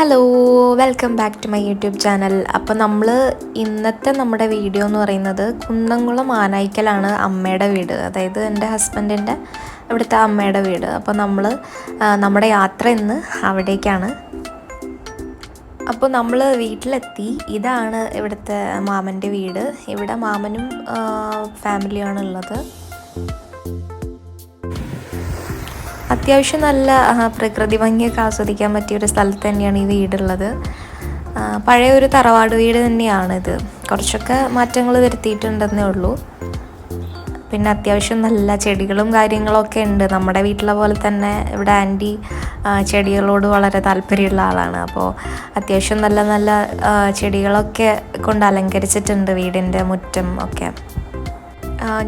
Hello welcome back to my YouTube channel അപ്പോൾ നമ്മൾ ഇന്നത്തെ നമ്മുടെ വീഡിയോ എന്ന് പറയുന്നത് കുന്നംകുളം ആനായിക്കലാണ് അമ്മയുടെ വീട്. അതായത് എന്റെ ഹസ്ബൻഡിന്റെ അവിടുത്തെ അമ്മയുടെ വീട്. അപ്പോൾ നമ്മൾ നമ്മുടെ യാത്ര ഇന്ന് അവിടേക്കാണ്. അപ്പോൾ നമ്മൾ വീട്ടിലെത്തി. ഇതാണ് ഇവിടുത്തെ മാമന്റെ വീട്. ഇവിടെ മാമനും ഫാമിലിയാണ് ഉള്ളത് അത്യാവശ്യം നല്ല പ്രകൃതി ഭംഗിയൊക്കെ ആസ്വദിക്കാൻ പറ്റിയ ഒരു സ്ഥലത്ത് തന്നെയാണ് ഈ വീടുള്ളത്. പഴയ ഒരു തറവാട് വീട് തന്നെയാണിത് കുറച്ചൊക്കെ മാറ്റങ്ങൾ വരുത്തിയിട്ടുണ്ടെന്നേ ഉള്ളൂ. പിന്നെ അത്യാവശ്യം നല്ല ചെടികളും കാര്യങ്ങളൊക്കെ ഉണ്ട്. നമ്മുടെ വീട്ടിലെ പോലെ തന്നെ ഇവിടെ ആന്റി ചെടികളോട് വളരെ താല്പര്യമുള്ള ആളാണ്. അപ്പോൾ അത്യാവശ്യം നല്ല നല്ല ചെടികളൊക്കെ കൊണ്ട് അലങ്കരിച്ചിട്ടുണ്ട് വീടിന്റെ മുറ്റം ഒക്കെ.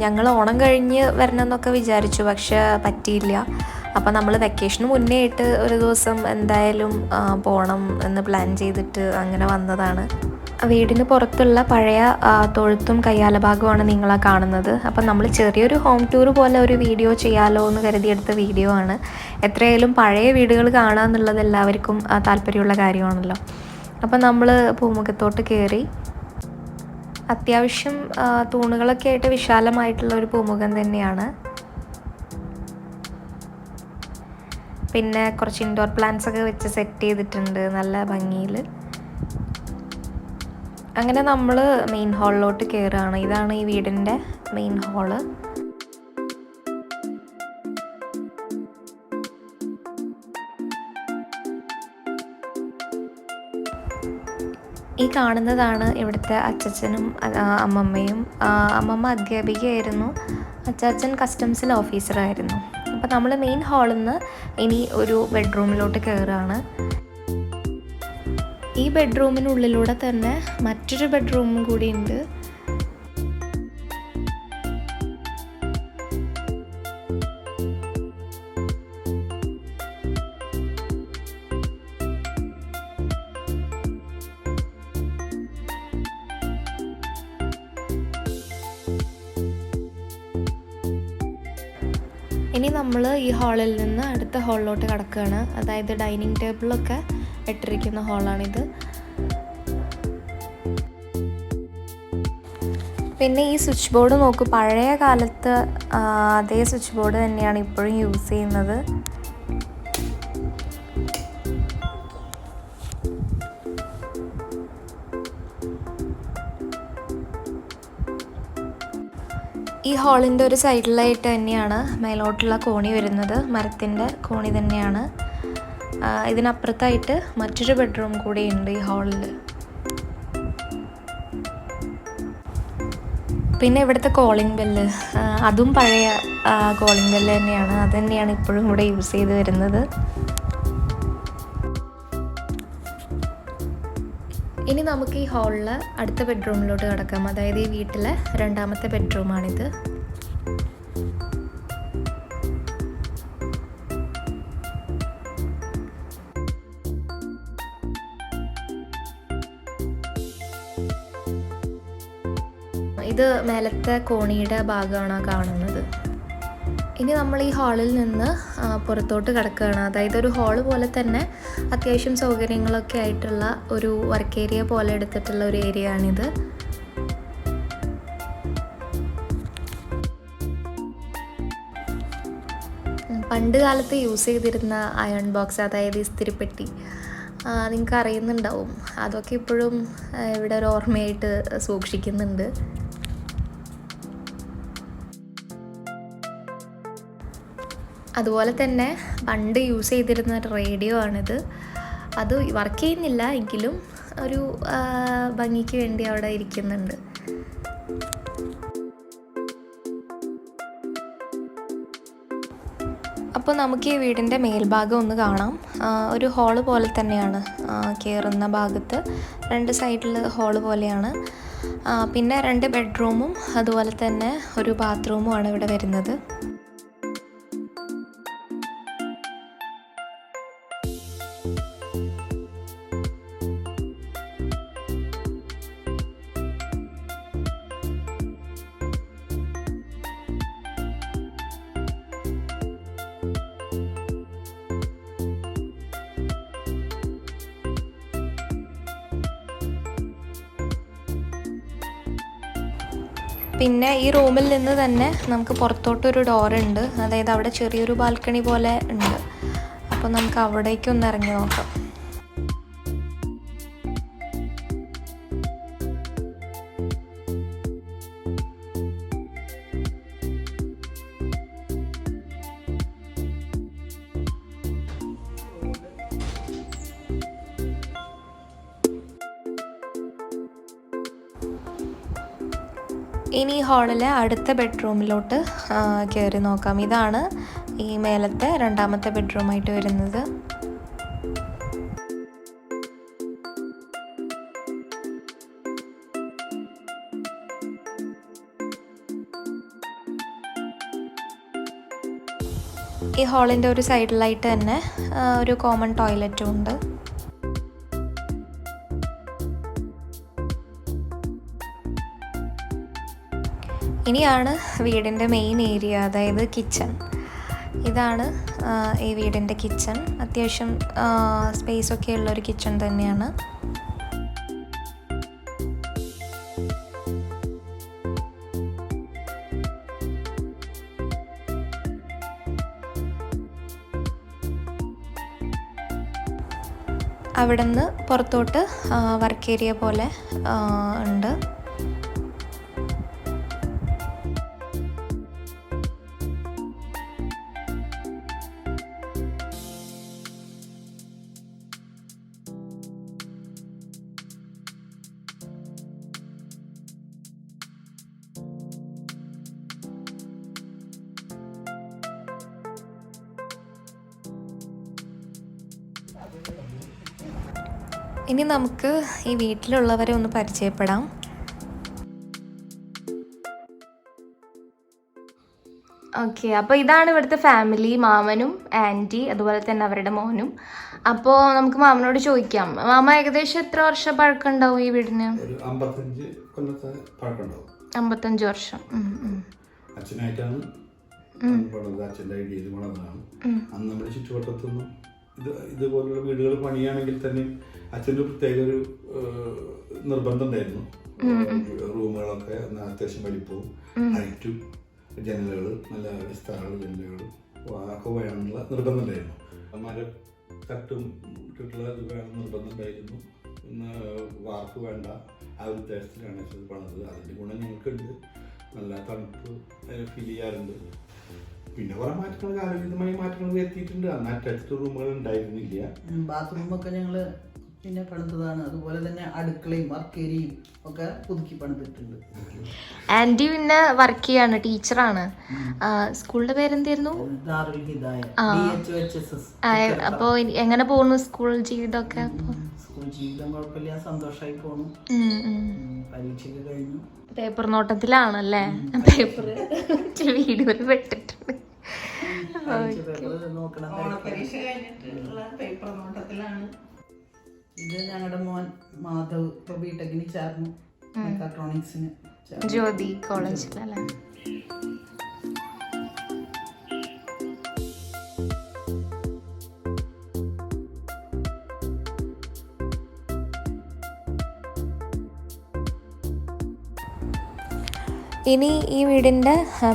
ഞങ്ങൾ ഓണം കഴിഞ്ഞ് വരണമെന്നൊക്കെ വിചാരിച്ചു. പക്ഷേ പറ്റിയില്ല. അപ്പോൾ നമ്മൾ വെക്കേഷന് മുന്നേ ആയിട്ട് ഒരു ദിവസം എന്തായാലും പോകണം എന്ന് പ്ലാൻ ചെയ്തിട്ട് അങ്ങനെ വന്നതാണ്. വീടിന് പുറത്തുള്ള പഴയ തൊഴുത്തും കയ്യാല ഭാഗമാണ് നിങ്ങളാ കാണുന്നത്. അപ്പം നമ്മൾ ചെറിയൊരു ഹോം ടൂർ പോലെ ഒരു വീഡിയോ ചെയ്യാലോ എന്ന് കരുതിയെടുത്ത വീഡിയോ ആണ്. എത്രയായാലും പഴയ വീടുകൾ കാണുക എന്നുള്ളത് എല്ലാവർക്കും താല്പര്യമുള്ള കാര്യമാണല്ലോ. അപ്പം നമ്മൾ പൂമുഖത്തോട്ട് കയറി അത്യാവശ്യം തൂണുകളൊക്കെ ആയിട്ട് വിശാലമായിട്ടുള്ള ഒരു പൂമുഖം തന്നെയാണ്. പിന്നെ കുറച്ച് ഇൻഡോർ പ്ലാന്റ്സ് ഒക്കെ വെച്ച് സെറ്റ് ചെയ്തിട്ടുണ്ട്. നല്ല ഭംഗിയിൽ അങ്ങനെ നമ്മൾ മെയിൻ ഹാളിലോട്ട് കയറുകയാണ് ഇതാണ് ഈ വീടിന്റെ മെയിൻ ഹാൾ ഈ കാണുന്നതാണ് ഇവിടുത്തെ അച്ചച്ചനും അമ്മമ്മയും. അമ്മമ്മ അധ്യാപികയായിരുന്നു. അച്ചാച്ചൻ കസ്റ്റംസിലെ ഓഫീസറായിരുന്നു അപ്പോൾ നമ്മൾ മെയിൻ ഹാളിൽ നിന്ന് ഇനി ഒരു ബെഡ്റൂമിലോട്ട് കയറുകയാണ് ഈ ബെഡ്റൂമിനുള്ളിലൂടെ തന്നെ മറ്റൊരു ബെഡ്റൂമും കൂടി ഇനി നമ്മൾ ഈ ഹാളിൽ നിന്ന് അടുത്ത ഹാളിലോട്ട് കിടക്കുകയാണ്. അതായത് ഡൈനിങ് ടേബിളൊക്കെ ഇട്ടിരിക്കുന്ന ഹാളാണിത്. പിന്നെ ഈ സ്വിച്ച് ബോർഡ് നോക്കൂ പഴയ കാലത്ത് അതേ സ്വിച്ച് ബോർഡ് തന്നെയാണ് ഇപ്പോഴും യൂസ് ചെയ്യുന്നത്. ഈ ഹാളിന്റെ ഒരു സൈഡിലായിട്ട് തന്നെയാണ് മേലോട്ടുള്ള കോണി വരുന്നത്. മരത്തിന്റെ കോണി തന്നെയാണ്. ഇതിനപ്പുറത്തായിട്ട് മറ്റൊരു ബെഡ്റൂം കൂടി ഉണ്ട് ഈ ഹാളിൽ പിന്നെ ഇവിടുത്തെ കോളിംഗ് ബെല്ല് അതും പഴയ കോളിംഗ് ബെല്ല് തന്നെയാണ്. അത് തന്നെയാണ് ഇപ്പോഴും ഇവിടെ യൂസ് ചെയ്ത് വരുന്നത്. ഇനി നമുക്ക് ഈ ഹാളിൽ അടുത്ത ബെഡ്റൂമിലോട്ട് കിടക്കാം. അതായത് ഈ വീട്ടിലെ രണ്ടാമത്തെ ബെഡ്റൂമാണിത് ഇത് മേലത്തെ കോണിയുടെ ഭാഗമാണ് കാണുന്നത്? ഇനി നമ്മൾ ഈ ഹാളിൽ നിന്ന് പുറത്തോട്ട് കിടക്കുകയാണ്. അതായത് ഒരു ഹാൾ പോലെ തന്നെ അത്യാവശ്യം സൗകര്യങ്ങളൊക്കെ ആയിട്ടുള്ള ഒരു വർക്ക് ഏരിയ പോലെ എടുത്തിട്ടുള്ള ഒരു ഏരിയ ആണിത്. പണ്ട് കാലത്ത് യൂസ് ചെയ്തിരുന്ന അയൺ ബോക്സ് അതായത് ഇസ്തിരിപ്പെട്ടി നിങ്ങൾക്ക് അറിയുന്നുണ്ടാവും അതൊക്കെ ഇപ്പോഴും ഇവിടെ ഒരു ഓർമ്മയായിട്ട് സൂക്ഷിക്കുന്നുണ്ട്. അതുപോലെ തന്നെ പണ്ട് യൂസ് ചെയ്തിരുന്ന റേഡിയോ ആണിത്. അത് വർക്ക് ചെയ്യുന്നില്ല എങ്കിലും ഒരു ഭംഗിക്ക് വേണ്ടി അവിടെ ഇരിക്കുന്നുണ്ട്. അപ്പോൾ നമുക്ക് ഈ വീടിന്റെ മേൽഭാഗം ഒന്ന് കാണാം. ഒരു ഹോൾ പോലെ തന്നെയാണ് കയറുന്ന ഭാഗത്ത്. രണ്ട് സൈഡിൽ ഹോൾ പോലെയാണ്. പിന്നെ രണ്ട് ബെഡ്റൂമും അതുപോലെ തന്നെ ഒരു ബാത്റൂമും ആണ് ഇവിടെ വരുന്നത്. പിന്നെ ഈ റൂമിൽ നിന്ന് തന്നെ നമുക്ക് പുറത്തോട്ടൊരു ഡോറുണ്ട് അതായത് അവിടെ ചെറിയൊരു ബാൽക്കണി പോലെ ഉണ്ട്. അപ്പോൾ നമുക്ക് അവിടേക്കൊന്ന് ഇറങ്ങി നോക്കാം. ഇനി ഹാളിലെ അടുത്ത ബെഡ്റൂമിലോട്ട് കയറി നോക്കാം. ഇതാണ് ഈ മേലത്തെ രണ്ടാമത്തെ ബെഡ്റൂമായിട്ട് വരുന്നത്. ഈ ഹാളിന്റെ ഒരു സൈഡിലായിട്ട് തന്നെ ഒരു കോമൺ ടോയ്ലറ്റും ഉണ്ട്. ഇനിയാണ് വീടിന്റെ മെയിൻ ഏരിയ അതായത് കിച്ചൺ ഇതാണ് ഈ വീടിന്റെ കിച്ചൺ അത്യാവശ്യം സ്പേസ് ഒക്കെ ഉള്ള ഒരു കിച്ചൺ തന്നെയാണ്. അവിടെ നിന്ന് പുറത്തോട്ട് വർക്ക് ഏരിയ പോലെ ഉണ്ട്. ഇനി നമുക്ക് ഈ വീട്ടിലുള്ളവരെ ഒന്ന് പരിചയപ്പെടാം. ഓക്കെ അപ്പോൾ ഇതാണ് ഇവിടുത്തെ ഫാമിലി. മാമനും ആന്റി അതുപോലെ തന്നെ അവരുടെ മോനും. അപ്പോൾ നമുക്ക് മാമനോട് ചോദിക്കാം. മാമ ഏകദേശം എത്ര വർഷം പഴക്കം ഉണ്ടാവും ഈ വീടിന്? അമ്പത്തഞ്ച് വർഷം. ഉം, ഉം. അച്ഛനായിട്ടാണ് അച്ഛന്റെ ഐഡിയയിൽ വളർന്നതാണ്. അന്ന് നമ്മുടെ ചുറ്റുവട്ടത്തൊന്നും ഇത് ഇതുപോലുള്ള വീടുകൾ പണിയാണെങ്കിൽ തന്നെ അച്ഛന്റെ പ്രത്യേക ഒരു നിർബന്ധം ഉണ്ടായിരുന്നു റൂമുകളൊക്കെ അത്യാവശ്യം വലിപ്പവും ഹൈറ്റും ജനലുകൾ നല്ല വിസ്താരമുള്ള ജനലുകൾ ഒക്കെ വേണമെന്നുള്ള നിർബന്ധം ഉണ്ടായിരുന്നു മരം തട്ടും ഇട്ടിട്ടുള്ള ഇത് വേണം നിർബന്ധം ഉണ്ടായിരുന്നു ഇന്ന് വാർക്ക് വേണ്ട ആ ഒരു ഉദ്ദേശത്തിലാണ് പണിത് അതിന്റെ ഗുണം ഞങ്ങൾക്കുണ്ട്. നല്ല തണുപ്പ് ഫീൽ ചെയ്യാറുണ്ട്. പിന്നെ കുറെ മാറ്റങ്ങൾ കാലവിധമായ മാറ്റങ്ങൾ വരുത്തിയിട്ടുണ്ട്. അന്ന് ടെസ്റ്റ് റൂമുകൾ ഉണ്ടായിരുന്നില്ല. ബാത്റൂമൊക്കെ ഞങ്ങൾ പിന്നെ പണിതതാണ്. അതുപോലെ തന്നെ അടുക്കളയും വർക്കേരിയും ഒക്കെ പുതുക്കി പണിതിട്ടുണ്ട്. ആന്റി പിന്നെ വർക്ക് ചെയ്യാണ് ടീച്ചറാണ്. സ്കൂളിന്റെ പേരെന്തായിരുന്നു? അപ്പോൾ എങ്ങനെ പോകുന്നു സ്കൂൾ ജീവിതമൊക്കെ സ്കൂൾ ജീവിതം കുഴപ്പമില്ല. സന്തോഷമായി പോണു. പരീക്ഷയൊക്കെ കഴിഞ്ഞു. പേപ്പർ നോട്ടത്തിലാണല്ലേ? പേപ്പർ വീഡിയോയിൽ പെട്ടിട്ടുണ്ട് പേപ്പർ നോക്കണം പരീക്ഷ കഴിഞ്ഞിട്ടുള്ള പേപ്പർ നോട്ടത്തിലാണ്. ഇത് ഞങ്ങളുടെ മോൻ മാധവ് ഇപ്പൊ ബിടെക്കിന് ചേർന്നു. മെക്കാട്രോണിക്സിന് ജ്യോതി കോളേജിലല്ലേ ഇനി ഈ വീടിന്റെ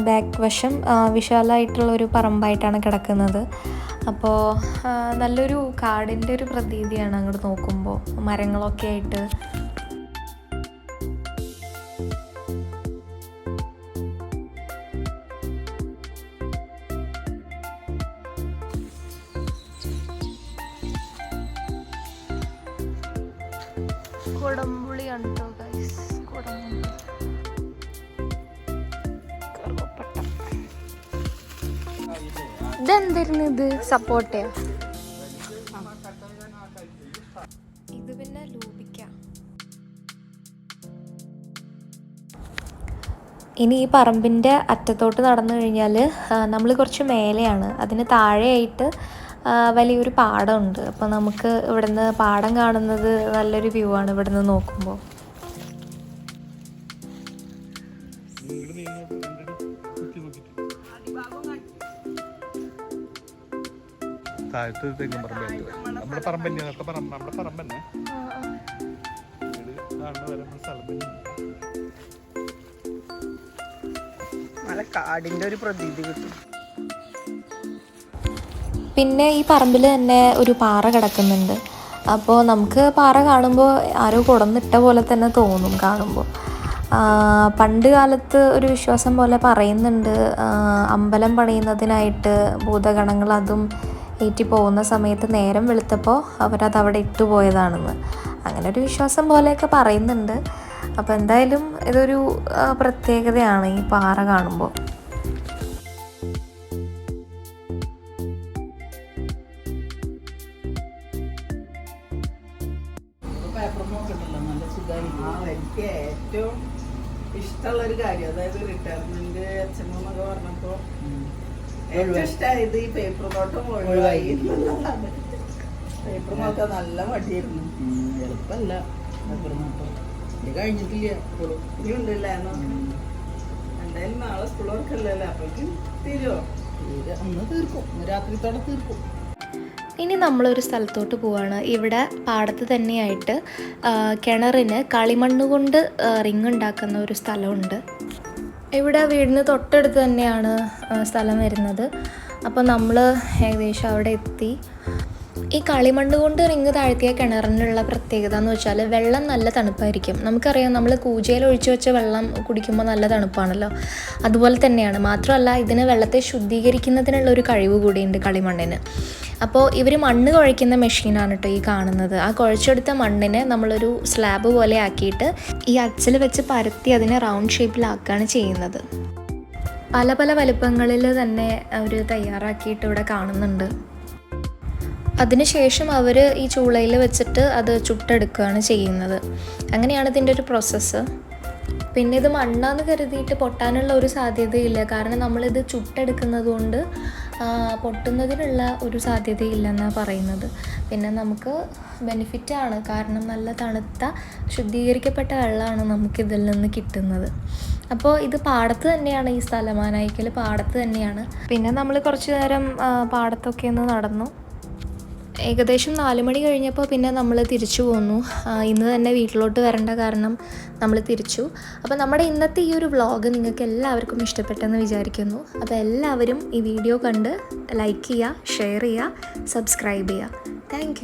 ബാക്ക് വശം വിശാലമായിട്ടുള്ളൊരു പറമ്പായിട്ടാണ് കിടക്കുന്നത്. അപ്പോൾ നല്ലൊരു കാടിന്റെ ഒരു പ്രതീതിയാണ് അങ്ങോട്ട് നോക്കുമ്പോൾ മരങ്ങളൊക്കെ ആയിട്ട്. കൊടംപുളി കേട്ടോ ഇതെന്തായിരുന്നു ഇത് സപ്പോർട്ടയോ ഇത് പിന്നെ ലൂപിക്ക ഇനി ഈ പറമ്പിന്റെ അറ്റത്തോട്ട് നടന്നു കഴിഞ്ഞാൽ നമ്മൾ കുറച്ച് മേലെയാണ്. അതിന് താഴെയായിട്ട് വലിയൊരു പാടമുണ്ട്. അപ്പോൾ നമുക്ക് ഇവിടുന്ന് പാടം കാണുന്നത് നല്ലൊരു വ്യൂ ആണ് ഇവിടുന്ന് നോക്കുമ്പോൾ താഴത്ത് തെങ്ങും പറമ്പായിട്ട് നമ്മുടെ പറമ്പ് തന്നെയാണ് ഒക്കെ പറമ്പ് നമ്മുടെ പറമ്പ് തന്നെ. കാടിന്റെ ഒരു പ്രതീതി കിട്ടും. പിന്നെ ഈ പറമ്പിൽ തന്നെ ഒരു പാറ കിടക്കുന്നുണ്ട്. അപ്പോൾ നമുക്ക് പാറ കാണുമ്പോൾ ആരോ കുടന്നിട്ട പോലെ തന്നെ തോന്നും കാണുമ്പോൾ. ആ, പണ്ട് കാലത്ത് ഒരു വിശ്വാസം പോലെ പറയുന്നുണ്ട്. അമ്പലം പണിയുന്നതിനായിട്ട് ഭൂതഗണങ്ങൾ അതും ഏറ്റി പോകുന്ന സമയത്ത് നേരം വെളുത്തപ്പോൾ അവരത് അവിടെ ഇട്ടുപോയതാണെന്ന്. അങ്ങനെ ഒരു വിശ്വാസം പോലെയൊക്കെ പറയുന്നുണ്ട്. അപ്പോൾ എന്തായാലും ഇതൊരു പ്രത്യേകതയാണ് ഈ പാറ കാണുമ്പോൾ ഏറ്റവും ഇഷ്ടമുള്ള ഒരു കാര്യം അതായത് റിട്ടയർമെന്റ് അച്ഛനൊക്കെ പറഞ്ഞപ്പോ ഏറ്റവും ഇഷ്ടമായത് ഈ പേപ്പർ നോട്ടം ഒഴിവായി. എന്നുള്ളതാണ് പേപ്പർ നോക്കാൻ നല്ല മടിയായിരുന്നു. എളുപ്പമല്ല പേപ്പർ നോട്ടം ഇത് കഴിഞ്ഞിട്ടില്ല ഇനി എന്തായാലും നാളെ സ്കൂൾ വർക്കല്ലല്ലോ അപ്പോഴേക്കും തീരുമോ അന്ന് തീർക്കും. രാത്രിത്തോടെ തീർക്കും. ഇനി നമ്മളൊരു സ്ഥലത്തോട്ട് പോവാണ്. ഇവിടെ പാടത്ത് തന്നെയായിട്ട് കിണറിന് കളിമണ്ണ് കൊണ്ട് റിങ് ഉണ്ടാക്കുന്ന ഒരു സ്ഥലമുണ്ട്. ഇവിടെ വീടിന് തൊട്ടടുത്ത് തന്നെയാണ് സ്ഥലം വരുന്നത്. അപ്പോൾ നമ്മൾ ഏകദേശം അവിടെ എത്തി. ഈ കളിമണ്ണ് കൊണ്ട് റിങ് താഴ്ത്തിയ കിണറിനുള്ള പ്രത്യേകത എന്ന് വെച്ചാൽ വെള്ളം നല്ല തണുപ്പായിരിക്കും. നമുക്കറിയാം നമ്മൾ കൂജയിൽ ഒഴിച്ചു വെച്ച വെള്ളം കുടിക്കുമ്പോൾ നല്ല തണുപ്പാണല്ലോ. അതുപോലെ തന്നെയാണ്. മാത്രമല്ല ഇതിന് വെള്ളത്തെ ശുദ്ധീകരിക്കുന്നതിനുള്ള ഒരു കഴിവ് കൂടിയുണ്ട് കളിമണ്ണിന്. അപ്പോൾ ഇവർ മണ്ണ് കുഴയ്ക്കുന്ന മെഷീനാണ് കേട്ടോ ഈ കാണുന്നത്. ആ കുഴച്ചെടുത്ത മണ്ണിനെ നമ്മളൊരു സ്ലാബ് പോലെ ആക്കിയിട്ട് ഈ അച്ചിൽ വെച്ച് പരത്തി അതിനെ റൗണ്ട് ഷേപ്പിലാക്കുകയാണ് ചെയ്യുന്നത്. പല പല വലുപ്പങ്ങളിൽ തന്നെ അവർ തയ്യാറാക്കിയിട്ട് ഇവിടെ കാണുന്നുണ്ട്. അതിനുശേഷം അവർ ഈ ചൂളയിൽ വെച്ചിട്ട് അത് ചുട്ടെടുക്കുകയാണ് ചെയ്യുന്നത്. അങ്ങനെയാണ് ഇതിന്റെ ഒരു പ്രോസസ്സ് പിന്നെ ഇത് മണ്ണാന്ന് കരുതിയിട്ട് പൊട്ടാനുള്ള ഒരു സാധ്യതയില്ല. കാരണം നമ്മളിത് ചുട്ടെടുക്കുന്നത് കൊണ്ട് പൊട്ടുന്നതിനുള്ള ഒരു സാധ്യതയില്ലെന്നാണ് പറയുന്നത്. പിന്നെ നമുക്ക് ബെനിഫിറ്റ് ആണ് കാരണം നല്ല തണുത്ത ശുദ്ധീകരിക്കപ്പെട്ട വെള്ളമാണ് നമുക്കിതിൽ നിന്ന് കിട്ടുന്നത്. അപ്പോൾ ഇത് പാടത്ത് തന്നെയാണ് ഈ സ്ഥലമാനായിക്കൽ പാടത്ത് തന്നെയാണ്. പിന്നെ നമ്മൾ കുറച്ച് നേരം പാടത്തൊക്കെ ഒന്ന് നടന്നു. ഏകദേശം നാല് മണി കഴിഞ്ഞപ്പോൾ പിന്നെ നമ്മൾ തിരിച്ചു പോന്നു. ഇന്ന് തന്നെ വീട്ടിലോട്ട് വരേണ്ട കാരണം നമ്മൾ തിരിച്ചു. അപ്പോൾ നമ്മുടെ ഇന്നത്തെ ഈ ഒരു വ്ളോഗ് നിങ്ങൾക്ക് എല്ലാവർക്കും ഇഷ്ടപ്പെട്ടെന്ന് വിചാരിക്കുന്നു. അപ്പോൾ എല്ലാവരും ഈ വീഡിയോ കണ്ട് ലൈക്ക് ചെയ്യുക ഷെയർ ചെയ്യുക സബ്സ്ക്രൈബ് ചെയ്യുക. താങ്ക്